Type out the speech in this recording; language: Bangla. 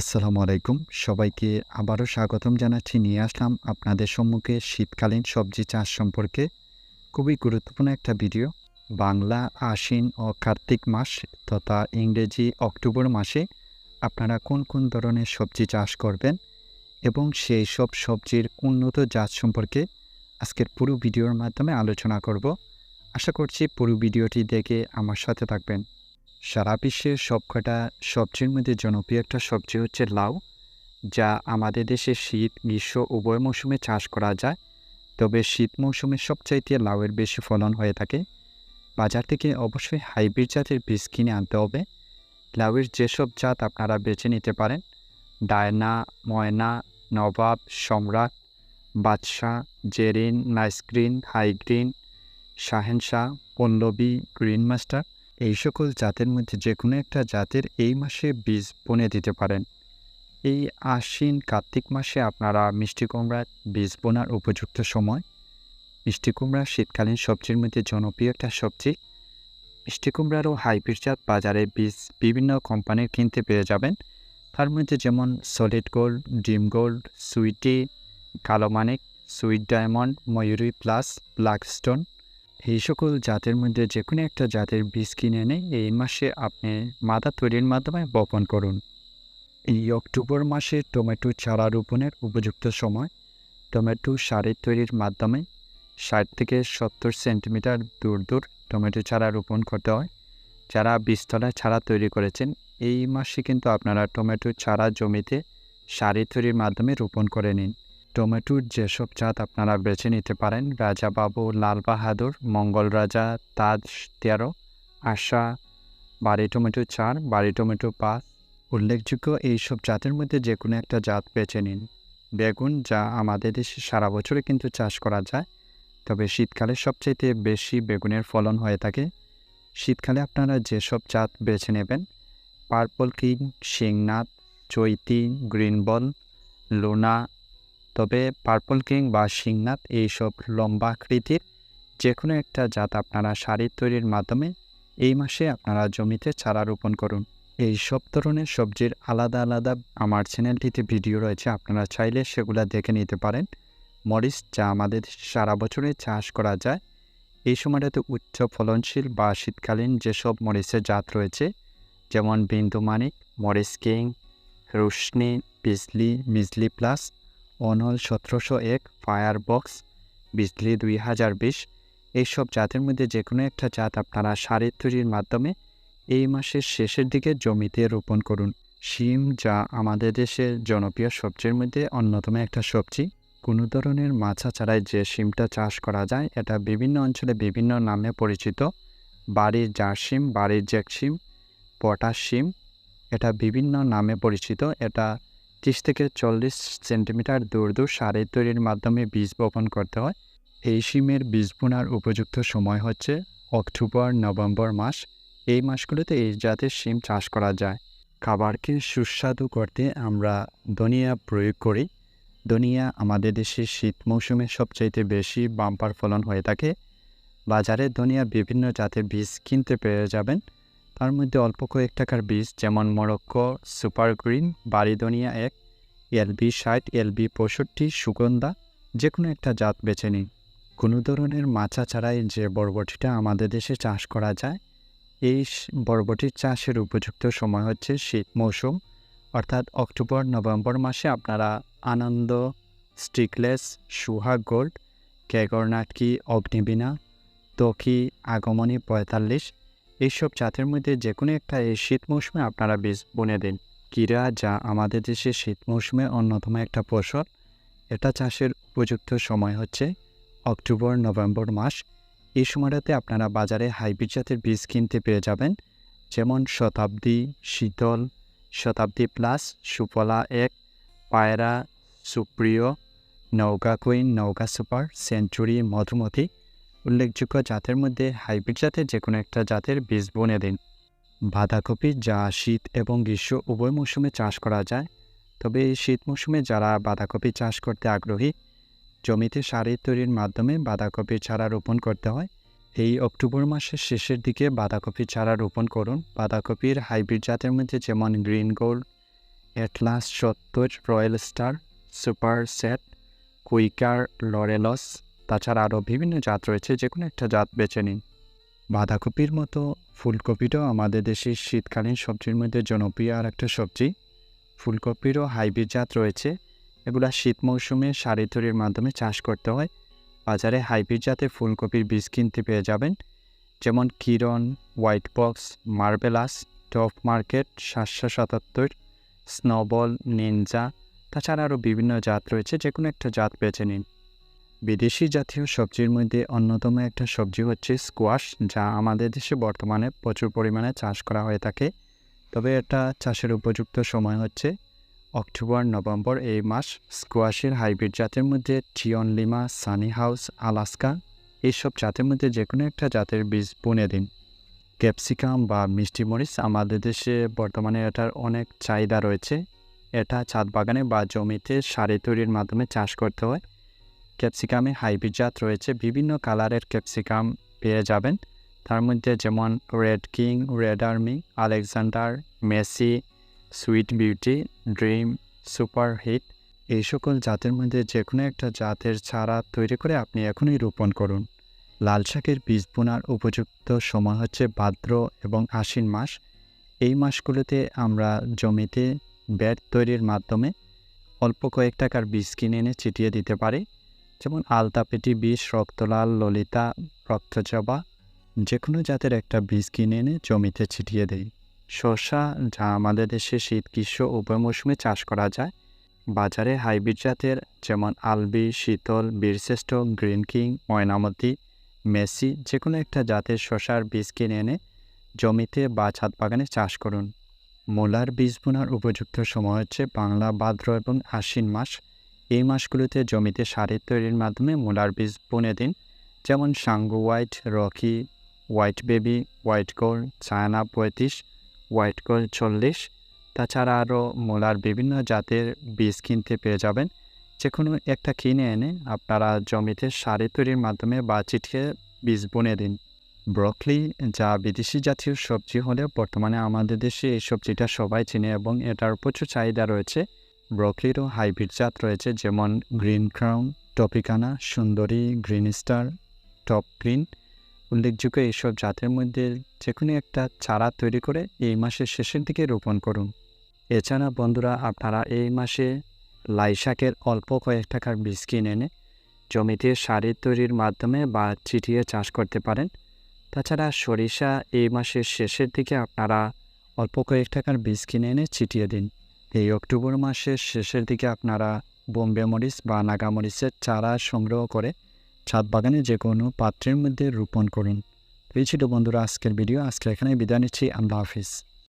আসসালামু আলাইকুম। সবাইকে আবারও স্বাগতম জানাচ্ছি। নিয়ে আসলাম আপনাদের সম্মুখে শীতকালীন সবজি চাষ সম্পর্কে খুবই গুরুত্বপূর্ণ একটা ভিডিও। বাংলা, আশ্বিন ও কার্তিক মাস তথা ইংরেজি অক্টোবর মাসে আপনারা কোন কোন ধরনের সবজি চাষ করবেন এবং সেই সব সবজির উন্নত জাত সম্পর্কে আজকের পুরো ভিডিওর মাধ্যমে আলোচনা করব। আশা করছি পুরো ভিডিওটি দেখে আমার সাথে থাকবেন। সারা বিশ্বের সবকটা সবজির মধ্যে জনপ্রিয় একটা সবজি হচ্ছে লাউ, যা আমাদের দেশে শীত, গ্রীষ্ম, উভয় মৌসুমে চাষ করা যায়। তবে শীত মৌসুমে সবচাইতে লাউয়ের বেশি ফলন হয়ে থাকে। বাজার থেকে অবশ্যই হাইব্রিড জাতের বীজ কিনে আনতে হবে। লাউয়ের যেসব জাত আপনারা বেছে নিতে পারেন, Diana, Moyna, Nawab, Samrat, Badshah, Jerin, nice green, high green, Shahenshah, Pallavi green master এই সকল জাতের মধ্যে যে কোনো একটা জাতের এই মাসে বীজ বনে দিতে পারেন। এই আশ্বিন কার্তিক মাসে আপনারা মিষ্টি কুমড়ার বীজ বোনার উপযুক্ত সময়। মিষ্টি কুমড়া শীতকালীন সবজির মধ্যে জনপ্রিয় একটা সবজি। মিষ্টি কুমড়ারও হাইব্রিড জাত বাজারে বীজ বিভিন্ন কোম্পানির কিনতে পেয়ে যাবেন। তার মধ্যে যেমন সলিড গোল্ড, ডিম গোল্ড, সুইটি, কালো মানিক, Sweet Diamond, Mayuri Plus, Blackstone এই সকল জাতের মধ্যে যে কোনো একটা জাতের বীজ কিনে এনে এই মাসে আপনি মাদা তৈরির মাধ্যমে বপন করুন। এই অক্টোবর মাসে টমেটো চারা রোপণের উপযুক্ত সময়। টমেটো সারের তৈরির মাধ্যমে ষাট থেকে সত্তর সেন্টিমিটার দূর দূর টমেটো চারা রোপণ করতে হয়। যারা বীজতলায় চারা তৈরি করেছেন, এই মাসে কিন্তু আপনারা টমেটো চারা জমিতে সারি তৈরির মাধ্যমে রোপণ করে নিন। টমেটোর যেসব জাত আপনারা বেছে নিতে পারেন, রাজাবাবু লাল বাহাদুর মঙ্গল রাজা, তাজ তেরো, আশা বাড়ি টমেটো চার বাড়ি টমেটো পাঁচ। উল্লেখযোগ্য এইসব জাতের মধ্যে যে কোনো একটা জাত বেছে নিন। বেগুন, যা আমাদের দেশে সারা বছরে কিন্তু চাষ করা যায়, তবে শীতকালে সবচাইতে বেশি বেগুনের ফলন হয়ে থাকে। শীতকালে আপনারা যেসব জাত বেছে নেবেন, Purple King, Shingnath, Chaiti Green Ball লোনা তবে পার্পল কিং বা শিংনাথ এইসব লম্বা আকৃতির যে কোনো একটা জাত আপনারা শাড়ি তৈরির মাধ্যমে এই মাসে আপনারা জমিতে চারা রোপণ করুন। এই সব ধরনের সবজির আলাদা আলাদা আমার চ্যানেলটিতে ভিডিও রয়েছে, আপনারা চাইলে সেগুলো দেখে নিতে পারেন। মরিচ, যা আমাদের সারা বছরে চাষ করা যায়, এই সময়টাতে উচ্চ ফলনশীল বা শীতকালীন যেসব মরিচের জাত রয়েছে, যেমন বিন্দু মানিক, মরিচ কিং, রুশনি, বিজলি, মিজলি প্লাস অনল সতেরোশো এক ফায়ার বক্স বিজলি দুই হাজার বিশ। এইসব জাতের মধ্যে যে কোনো একটা জাত আপনারা সারের তৈরির মাধ্যমে এই মাসের শেষের দিকে জমিতে রোপণ করুন। শিম যা আমাদের দেশের জনপ্রিয় সবজির মধ্যে অন্যতম একটা সবজি। কোনো ধরনের মাছা ছাড়াই যে শিমটা চাষ করা যায়, এটা বিভিন্ন অঞ্চলে বিভিন্ন নামে পরিচিত। বাড়ির জার শিম, বাড়ির জ্যাক শিম, পটাশ শিম, এটা বিভিন্ন নামে পরিচিত। এটা ত্রিশ থেকে চল্লিশ সেন্টিমিটার দূর দূর সারের তৈরির মাধ্যমে বীজ বপন করতে হয়। এই শিমের বীজ বোনার উপযুক্ত সময় হচ্ছে অক্টোবর, নভেম্বর মাস। এই মাসগুলোতে এই জাতের শিম চাষ করা যায়। খাবারকে সুস্বাদু করতে আমরা ধনিয়া প্রয়োগ করি। ধনিয়া আমাদের দেশে শীত মৌসুমে সবচাইতে বেশি বাম্পার ফলন হয়ে থাকে। বাজারে ধনিয়া বিভিন্ন জাতের বীজ কিনতে পেয়ে যাবেন। তার মধ্যে অল্প কয়েক টাকার বীজ, যেমন মরক্কো সুপার গ্রিন বাড়ি ধনিয়া এক, এলবি ষাট, এলবি পঁয়ষট্টি, সুগন্ধা যে কোনো একটা জাত বেছে নিন। কোনো ধরনের মাছা ছাড়াই যে বরবটিটা আমাদের দেশে চাষ করা যায়, এই বরবটির চাষের উপযুক্ত সময় হচ্ছে শীত মৌসুম। অর্থাৎ অক্টোবর, নভেম্বর মাসে আপনারা আনন্দ, স্টিকলেস, সুহাগ গোল্ড, কেগরনাটকি, অগ্নিবীণা তকি আগমনী পঁয়তাল্লিশ এইসব জাতের মধ্যে যে কোনো একটা এই শীত মৌসুমে আপনারা বীজ বুনে দিন। কিরা যা আমাদের দেশে শীত মৌসুমে অন্যতম একটা ফসল, এটা চাষের উপযুক্ত সময় হচ্ছে অক্টোবর, নভেম্বর মাস। এই সময়টাতে আপনারা বাজারে হাইব্রিড জাতের বীজ কিনতে পেয়ে যাবেন, যেমন শতাব্দী, শীতল, শতাব্দী প্লাস, সুফলা এক, পায়রা, সুপ্রিয় নৌকা কুইন নৌকা সুপার, সেঞ্চুরি, মধুমতি। উল্লেখযোগ্য জাতের মধ্যে হাইব্রিড জাতের যে কোনো একটা জাতের বীজ বনে দিন। বাঁধাকপি, যা শীত এবং গ্রীষ্ম উভয় মৌসুমে চাষ করা যায়, তবে শীত মৌসুমে যারা বাঁধাকপি চাষ করতে আগ্রহী, জমিতে সারের তৈরির মাধ্যমে বাঁধাকপির চারা রোপণ করতে হয়। এই অক্টোবর মাসের শেষের দিকে বাঁধাকপির চারা রোপণ করুন। বাঁধাকপির হাইব্রিড জাতের মধ্যে যেমন গ্রিন গোল্ড, এটলাস সত্তর, Royal Star, Super Set, Quicker, Laurels তাছাড়া আরও বিভিন্ন জাত রয়েছে, যে কোনো একটা জাত বেছে নিন। বাঁধাকপির মতো ফুলকপিটাও আমাদের দেশের শীতকালীন সবজির মধ্যে জনপ্রিয় আর একটা সবজি। ফুলকপিরও হাইব্রিড জাত রয়েছে। এগুলো শীত মৌসুমে সারি তৈরির মাধ্যমে চাষ করতে হয়। বাজারে হাইব্রিড জাতের ফুলকপির বীজ কিনতে পেয়ে যাবেন। যেমন Kiran, White Box, Marvellous, Top Market, সাতশো সাতাত্তর, স্নোবল, নিনজা, তাছাড়া আরও বিভিন্ন জাত রয়েছে, যে কোনো একটা জাত বেছে নিন। বিদেশি জাতীয় সবজির মধ্যে অন্যতম একটা সবজি হচ্ছে স্কোয়াশ যা আমাদের দেশে বর্তমানে প্রচুর পরিমাণে চাষ করা হয়ে থাকে। তবে এটা চাষের উপযুক্ত সময় হচ্ছে অক্টোবর, নভেম্বর এই মাস। স্কোয়াশের হাইব্রিড জাতের মধ্যে চিয়ন লিমা, সানি হাউস, আলাস্কা এইসব জাতের মধ্যে যে কোনো একটা জাতের বীজ বুনে দিন। ক্যাপসিকাম বা মিষ্টি মরিচ আমাদের দেশে বর্তমানে এটার অনেক চাহিদা রয়েছে। এটা ছাদ বাগানে বা জমিতে সারি তৈরির মাধ্যমে চাষ করতে হয়। ক্যাপসিকামে হাইব্রিড জাত রয়েছে বিভিন্ন কালারের ক্যাপসিকাম পেয়ে যাবেন। তার মধ্যে যেমন Red King Red Army Alexander Messi Sweet Beauty Dream Super Hit এই সকল জাতের মধ্যে যে কোনো একটা জাতের চারা তৈরি করে আপনি এখনই রোপণ করুন। লাল শাকের বীজ বোনার উপযুক্ত সময় হচ্ছে ভাদ্র এবং আশ্বিন মাস। এই মাসগুলোতে আমরা জমিতে ব্যাট তৈরির মাধ্যমে অল্প কয়েক টাকার বীজ কিনে এনে ছিটিয়ে দিতে পারি। যেমন আলতাপেটি বীজ রক্তলাল, ললিতা রক্তজবা যে কোনো জাতের একটা বীজ কিনে এনে জমিতে ছিটিয়ে দেই। শসা, যা আমাদের দেশে শীত, গ্রীষ্ম, উভয় মৌসুমে চাষ করা যায়। বাজারে হাইব্রিড জাতের যেমন আলবি, শীতল, বীরশ্রেষ্ঠ, গ্রিন কিং, ময়নামতি, মেসি যে কোনো একটা জাতের শসার বীজ কিনে এনে জমিতে বা ছাদ বাগানে চাষ করুন। মূলার বীজ বোনার উপযুক্ত সময় হচ্ছে বাংলা ভাদ্র এবং আশ্বিন মাস। এই মাসগুলোতে জমিতে সারের তৈরির মাধ্যমে মূলার বীজ বুনে দিন। যেমন Sangu white, rocky, white baby, white gold, China পঁয়ত্রিশ, হোয়াইট গোল্ড চল্লিশ। তাছাড়া আরও মূলার বিভিন্ন জাতের বীজ কিনতে পেয়ে যাবেন। যে কোনো একটা কিনে এনে আপনারা জমিতে সারি তৈরির মাধ্যমে বা চিঠিয়ে বীজ বুনে দিন। ব্রকলি যা বিদেশি জাতীয় সবজি হলেও বর্তমানে আমাদের দেশে এই সবজিটা সবাই চিনে এবং এটার প্রচুর চাহিদা রয়েছে। ব্রকলিরও হাইব্রিড জাত রয়েছে যেমন গ্রিন ক্রাউন, টপিকানা, সুন্দরী, গ্রিন স্টার, টপ গ্রিন। উল্লেখযোগ্য এইসব জাতের মধ্যে যে কোনো একটা চারা তৈরি করে এই মাসের শেষের দিকে রোপণ করুন। এছাড়া বন্ধুরা, আপনারা এই মাসে লাই শাকের অল্প কয়েক টাকার বীজ কিনে এনে জমিতে সারি তৈরির মাধ্যমে বা চিটিয়ে চাষ করতে পারেন। তাছাড়া সরিষা এই মাসের শেষের দিকে আপনারা অল্প কয়েক টাকার বীজ কিনে এনে ছিটিয়ে দিন। এই অক্টোবর মাসের শেষের দিকে আপনারা বোম্বে মরিচ বা নাগামরিচের চারা সংগ্রহ করে ছাদ বাগানে যে কোনো পাত্রের মধ্যে রোপণ করুন। এই ছিল বন্ধুরা আজকের ভিডিও। আজকে এখানে বিদায় নিচ্ছি। আল্লাহ হাফিজ।